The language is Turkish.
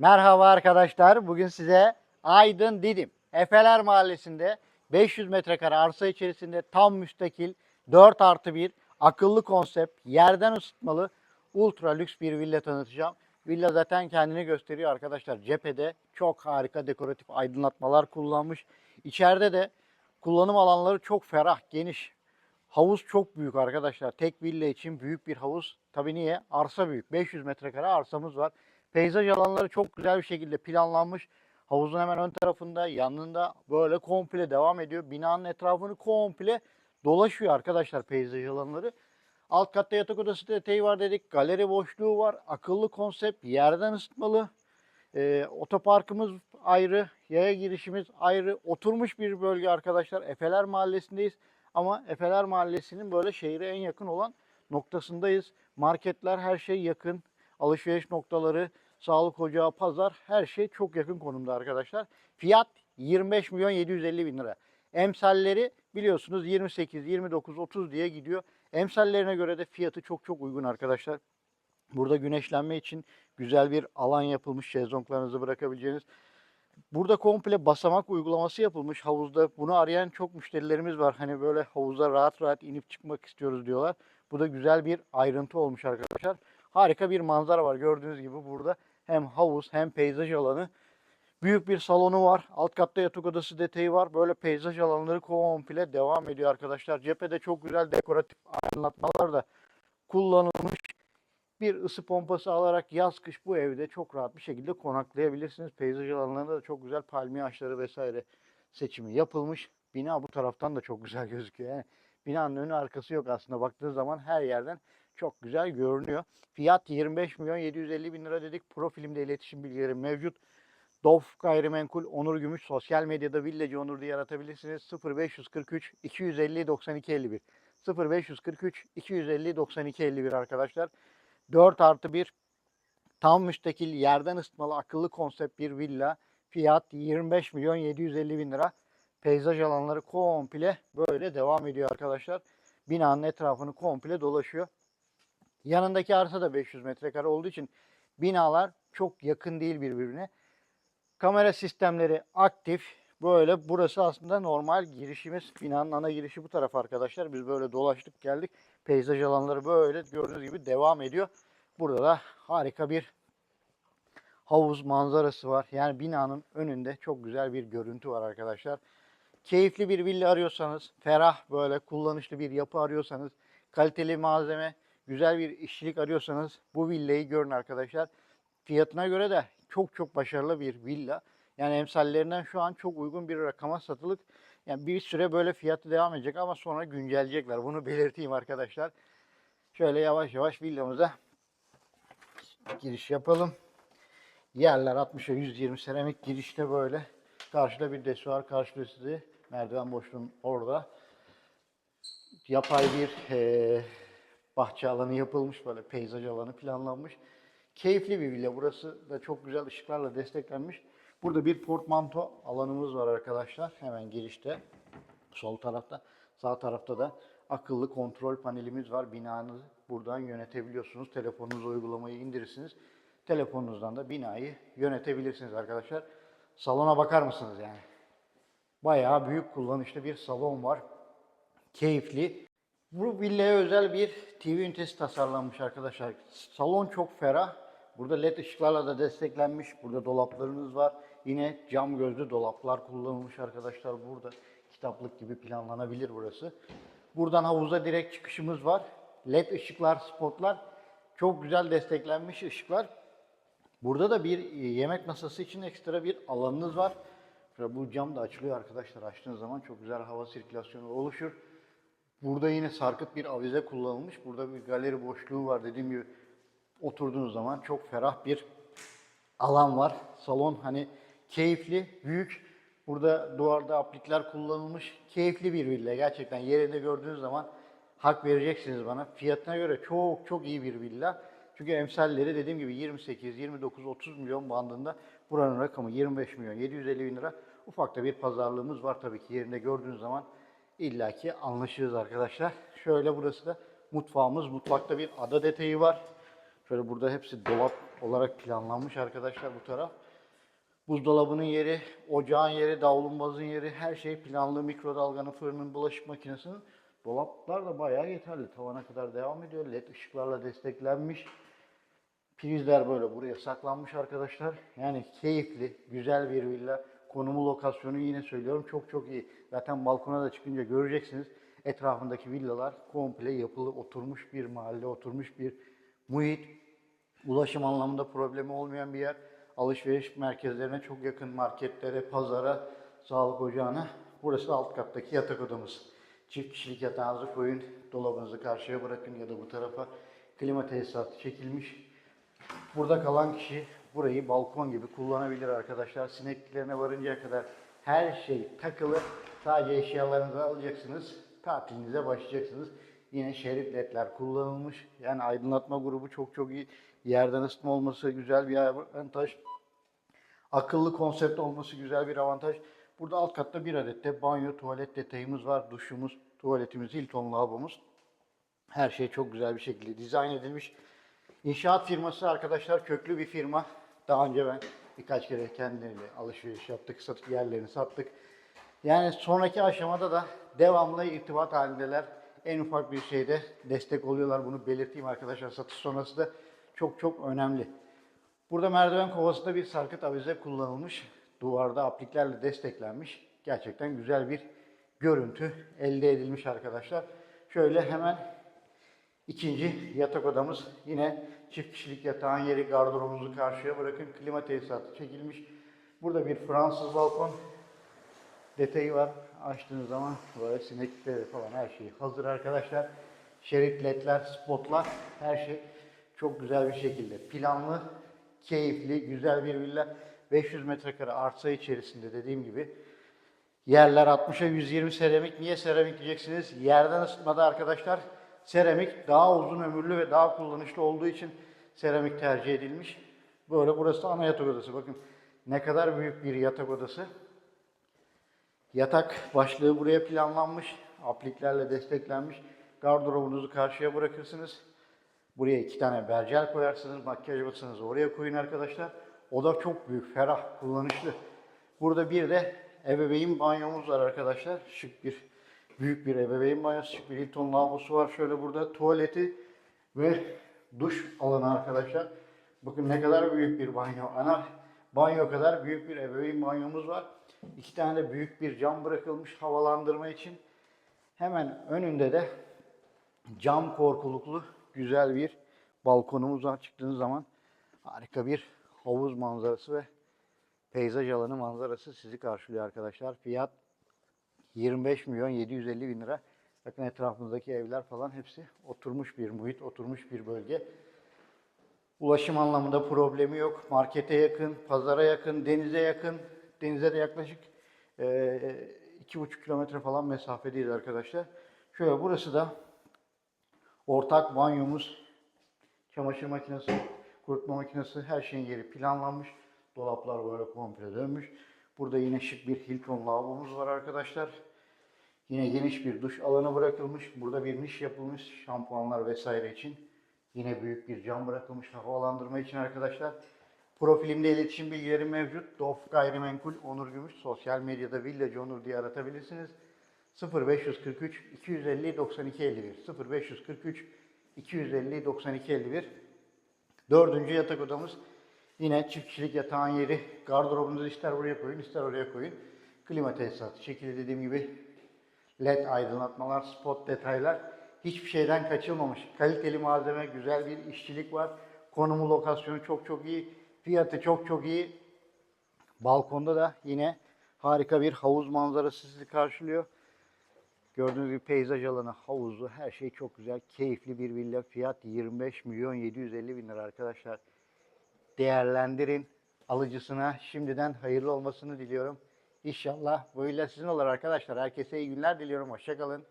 Merhaba arkadaşlar. Bugün size Aydın Didim, Efeler Mahallesi'nde 500 metrekare arsa içerisinde tam müstakil 4 artı 1 akıllı konsept, yerden ısıtmalı ultra lüks bir villa tanıtacağım. Villa zaten kendini gösteriyor arkadaşlar. Cephede çok harika dekoratif aydınlatmalar kullanmış. İçeride de kullanım alanları çok ferah, geniş. Havuz çok büyük arkadaşlar. Tek villa için büyük bir havuz. Tabii niye? Arsa büyük. 500 metrekare arsamız var. Peyzaj alanları çok güzel bir şekilde planlanmış. Havuzun hemen ön tarafında, yanında böyle komple devam ediyor. Binanın etrafını komple dolaşıyor arkadaşlar peyzaj alanları. Alt katta yatak odası detayı var dedik. Galeri boşluğu var. Akıllı konsept, yerden ısıtmalı. Ee, otoparkımız ayrı, yaya girişimiz ayrı. Oturmuş bir bölge arkadaşlar. Efeler Mahallesi'ndeyiz. Ama Efeler Mahallesi'nin böyle şehre en yakın olan noktasındayız. Marketler her şey yakın. Alışveriş noktaları, sağlık ocağı, pazar her şey çok yakın konumda arkadaşlar. Fiyat 25 milyon 750 bin lira. Emsalleri biliyorsunuz 28, 29, 30 diye gidiyor. Emsallerine göre de fiyatı çok çok uygun arkadaşlar. Burada güneşlenme için güzel bir alan yapılmış. Şezlonglarınızı bırakabileceğiniz. Burada komple basamak uygulaması yapılmış havuzda. Bunu arayan çok müşterilerimiz var. Hani böyle havuza rahat rahat inip çıkmak istiyoruz diyorlar. Bu da güzel bir ayrıntı olmuş arkadaşlar. Harika bir manzara var. Gördüğünüz gibi burada hem havuz hem peyzaj alanı. Büyük bir salonu var. Alt katta yatak odası detayı var. Böyle peyzaj alanları komple devam ediyor arkadaşlar. Cephede çok güzel dekoratif aydınlatmalar da kullanılmış. Bir ısı pompası alarak yaz kış bu evde çok rahat bir şekilde konaklayabilirsiniz. Peyzaj alanlarında da çok güzel palmiye ağaçları vesaire seçimi yapılmış. Bina bu taraftan da çok güzel gözüküyor. Yani binanın önü arkası yok aslında. Baktığınız zaman her yerden çok güzel görünüyor. Fiyat 25 milyon 750 bin lira dedik. Profilimde iletişim bilgileri mevcut. Dof Gayrimenkul Onur Gümüş sosyal medyada Villacı Onur diye aratabilirsiniz. 0543 250 92 51 0543 250 92 51 arkadaşlar. 4 artı 1 tam müstakil yerden ısıtmalı akıllı konsept bir villa. Fiyat 25 milyon 750 bin lira. Peyzaj alanları komple böyle devam ediyor arkadaşlar. Binanın etrafını komple dolaşıyor. Yanındaki arsa da 500 metrekare olduğu için binalar çok yakın değil birbirine. Kamera sistemleri aktif. Böyle burası aslında normal girişimiz. Binanın ana girişi bu taraf arkadaşlar. Biz böyle dolaştık geldik. Peyzaj alanları böyle gördüğünüz gibi devam ediyor. Burada da harika bir havuz manzarası var. Yani binanın önünde çok güzel bir görüntü var arkadaşlar. Keyifli bir villa arıyorsanız, ferah böyle kullanışlı bir yapı arıyorsanız, kaliteli malzeme, güzel bir işçilik arıyorsanız bu villayı görün arkadaşlar. Fiyatına göre de çok çok başarılı bir villa. Yani emsallerinden şu an çok uygun bir rakama satılık. Yani bir süre böyle fiyatı devam edecek ama sonra güncelleyecekler. Bunu belirteyim arkadaşlar. Şöyle yavaş yavaş villamıza giriş yapalım. Yerler 60'a 120 seramik girişte böyle. Karşıda bir desuar karşılıyor sizi. Merdiven boşluğun orada. Yapay bir eee, bahçe alanı yapılmış böyle peyzaj alanı planlanmış. Keyifli bir villa. Burası da çok güzel ışıklarla desteklenmiş. Burada bir portmanto alanımız var arkadaşlar. Hemen girişte. Sol tarafta. Sağ tarafta da akıllı kontrol panelimiz var. Binanızı buradan yönetebiliyorsunuz. Telefonunuza uygulamayı indirirsiniz. Telefonunuzdan da binayı yönetebilirsiniz arkadaşlar. Salona bakar mısınız yani? Bayağı büyük kullanışlı bir salon var. Keyifli. Bu villaya özel bir TV ünitesi tasarlanmış arkadaşlar. Salon çok ferah. Burada led ışıklarla da desteklenmiş. Burada dolaplarınız var. Yine cam gözlü dolaplar kullanılmış arkadaşlar burada. Kitaplık gibi planlanabilir burası. Buradan havuza direkt çıkışımız var. Led ışıklar, spotlar. Çok güzel desteklenmiş ışıklar. Burada da bir e, yemek masası için ekstra bir alanınız var. Bu cam da açılıyor arkadaşlar. Açtığınız zaman çok güzel hava sirkülasyonu oluşur. Burada yine sarkıt bir avize kullanılmış. Burada bir galeri boşluğu var. Dediğim gibi oturduğunuz zaman çok ferah bir alan var. Salon hani keyifli, büyük. Burada duvarda aplikler kullanılmış. Keyifli bir villa. Gerçekten yerinde gördüğünüz zaman hak vereceksiniz bana. Fiyatına göre çok çok iyi bir villa. Çünkü emsalleri dediğim gibi 28, 29, 30 milyon bandında. Buranın rakamı 25 milyon 750 bin lira. Ufak da bir pazarlığımız var tabii ki yerinde gördüğünüz zaman illaki anlaşırız arkadaşlar. Şöyle burası da mutfağımız. Mutfakta bir ada detayı var. Şöyle burada hepsi dolap olarak planlanmış arkadaşlar bu taraf. Buzdolabının yeri, ocağın yeri, davlumbazın yeri, her şey planlı. Mikrodalganın, fırının, bulaşık makinesinin. Dolaplar da bayağı yeterli. Tavana kadar devam ediyor. LED ışıklarla desteklenmiş. Prizler böyle buraya saklanmış arkadaşlar. Yani keyifli, güzel bir villa. Konumu, lokasyonu yine söylüyorum çok çok iyi. Zaten balkona da çıkınca göreceksiniz. Etrafındaki villalar komple yapılı, oturmuş bir mahalle, oturmuş bir muhit. Ulaşım anlamında problemi olmayan bir yer. Alışveriş merkezlerine çok yakın marketlere, pazara, sağlık ocağına. Burası da alt kattaki yatak odamız. Çift kişilik yatağınızı koyun, dolabınızı karşıya bırakın ya da bu tarafa klima tesisatı çekilmiş. Burada kalan kişi burayı balkon gibi kullanabilir arkadaşlar. Sinekliklerine varıncaya kadar her şey takılı. Sadece eşyalarınızı alacaksınız. Tatilinize başlayacaksınız. Yine şerit ledler kullanılmış. Yani aydınlatma grubu çok çok iyi. Yerden ısıtma olması güzel bir avantaj. Akıllı konsept olması güzel bir avantaj. Burada alt katta bir adet de banyo, tuvalet detayımız var. Duşumuz, tuvaletimiz, Hilton lavabomuz. Her şey çok güzel bir şekilde dizayn edilmiş. İnşaat firması arkadaşlar köklü bir firma. Daha önce ben birkaç kere kendileriyle alışveriş yaptık, sattık yerlerini sattık. Yani sonraki aşamada da devamlı irtibat halindeler. En ufak bir şeyde destek oluyorlar. Bunu belirteyim arkadaşlar. Satış sonrası da çok çok önemli. Burada merdiven kovasında bir sarkıt avize kullanılmış. Duvarda apliklerle desteklenmiş. Gerçekten güzel bir görüntü elde edilmiş arkadaşlar. Şöyle hemen ikinci yatak odamız. Yine çift kişilik yatağın yeri gardırobumuzu karşıya bırakın. Klima tesisatı çekilmiş. Burada bir Fransız balkon detayı var. Açtığınız zaman böyle sineklikleri falan her şey hazır arkadaşlar. Şerit ledler, spotlar her şey çok güzel bir şekilde planlı, keyifli, güzel bir villa. 500 metrekare arsa içerisinde dediğim gibi Yerler 60'a 120 seramik. Niye seramik diyeceksiniz? Yerden ısıtmada arkadaşlar seramik daha uzun ömürlü ve daha kullanışlı olduğu için seramik tercih edilmiş. Böyle burası ana yatak odası. Bakın ne kadar büyük bir yatak odası. Yatak başlığı buraya planlanmış. Apliklerle desteklenmiş. Gardırobunuzu karşıya bırakırsınız. Buraya iki tane bercel koyarsınız. Makyaj masanızı oraya koyun arkadaşlar. Oda çok büyük, ferah, kullanışlı. Burada bir de ebeveyn banyomuz var arkadaşlar. Şık bir, büyük bir ebeveyn banyosu, şık bir Hilton lavabosu var. Şöyle burada tuvaleti ve duş alanı arkadaşlar. Bakın ne kadar büyük bir banyo. Ana banyo kadar büyük bir ebeveyn banyomuz var. İki tane de büyük bir cam bırakılmış havalandırma için. Hemen önünde de cam korkuluklu güzel bir balkonumuz var. Çıktığınız zaman harika bir havuz manzarası ve peyzaj alanı manzarası sizi karşılıyor arkadaşlar. Fiyat 25 milyon 750 bin lira. Bakın etrafımızdaki evler falan hepsi oturmuş bir muhit, oturmuş bir bölge. Ulaşım anlamında problemi yok. Markete yakın, pazara yakın, denize yakın. Denize de yaklaşık eee, iki buçuk kilometre falan mesafedeyiz arkadaşlar. Şöyle burası da ortak banyomuz, çamaşır makinesi, kurutma makinesi her şeyin yeri planlanmış. Dolaplar böyle komple dönmüş. Burada yine şık bir Hilton lavabomuz var arkadaşlar. Yine geniş bir duş alanı bırakılmış. Burada bir niş yapılmış şampuanlar vesaire için. Yine büyük bir cam bırakılmış havalandırma için arkadaşlar. Profilimde iletişim bilgileri mevcut. Dof Gayrimenkul Onur Gümüş. Sosyal medyada Village Onur diye aratabilirsiniz. 0543 250 92 51 0543 250 92 51 Dördüncü yatak odamız yine çift kişilik yatağın yeri. Gardırobunuzu ister buraya koyun ister oraya koyun. Klima tesisatı şekilde dediğim gibi led aydınlatmalar, spot detaylar hiçbir şeyden kaçılmamış. Kaliteli malzeme, güzel bir işçilik var. Konumu, lokasyonu çok çok iyi. Fiyatı çok çok iyi. Balkonda da yine harika bir havuz manzarası sizi karşılıyor. Gördüğünüz gibi peyzaj alanı, havuzu, her şey çok güzel. Keyifli bir villa. Fiyat 25 milyon 750 bin lira arkadaşlar. Değerlendirin. Alıcısına şimdiden hayırlı olmasını diliyorum. İnşallah bu villa sizin olur arkadaşlar. Herkese iyi günler diliyorum. Hoşçakalın.